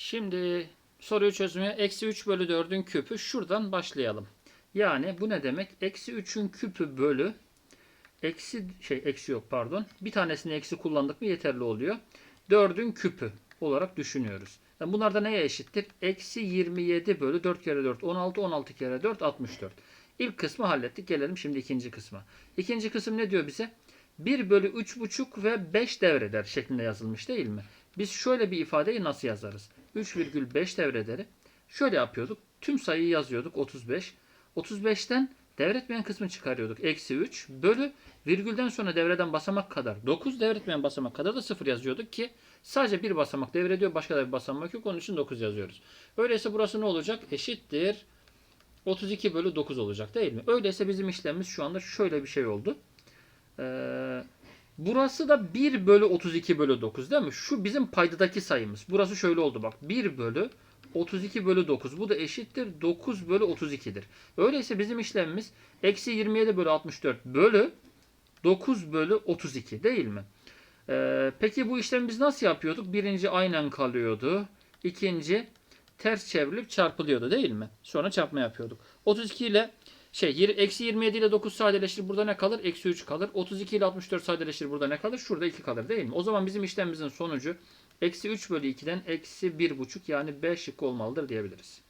Şimdi soruyu çözmeye eksi 3 bölü 4'ün küpü şuradan başlayalım. Yani bu ne demek? Eksi 3'ün küpü bölü eksi şey eksi yok pardon. Bir tanesini eksi kullandık mı yeterli oluyor. 4'ün küpü olarak düşünüyoruz. Yani bunlar da neye eşittir? Eksi 27 bölü 4 kere 4 16 16 kere 4 64. İlk kısmı hallettik. Gelelim şimdi ikinci kısma. İkinci kısım ne diyor bize? 1 bölü 3,5 ve 5 devreder şeklinde yazılmış değil mi? Biz şöyle bir ifadeyi nasıl yazarız? 3,5 devrederi. Şöyle yapıyorduk. Tüm sayıyı yazıyorduk 35. 35'ten devretmeyen kısmı çıkarıyorduk. Eksi 3 bölü virgülden sonra devreden basamak kadar 9 devretmeyen basamak kadar da 0 yazıyorduk ki sadece bir basamak devrediyor. Başka da bir basamak yok. Onun için 9 yazıyoruz. Öyleyse burası ne olacak? Eşittir. 32 bölü 9 olacak değil mi? Öyleyse bizim işlemimiz şu anda şöyle bir şey oldu. Ee, burası da 1 bölü 32 bölü 9 değil mi? Şu bizim paydadaki sayımız. Burası şöyle oldu bak. 1 bölü 32 bölü 9. Bu da eşittir 9 bölü 32'dir. Öyleyse bizim işlemimiz eksi 27 bölü 64 bölü 9 bölü 32 değil mi? Ee, peki bu işlemi biz nasıl yapıyorduk? Birinci aynen kalıyordu. İkinci ters çevrilip çarpılıyordu değil mi? Sonra çarpma yapıyorduk. 32 ile şey eksi 27 ile 9 sadeleşir. Burada ne kalır? Eksi 3 kalır. 32 ile 64 sadeleşir. Burada ne kalır? Şurada 2 kalır değil mi? O zaman bizim işlemimizin sonucu eksi 3 bölü 2'den eksi 1,5 yani B şıkkı olmalıdır diyebiliriz.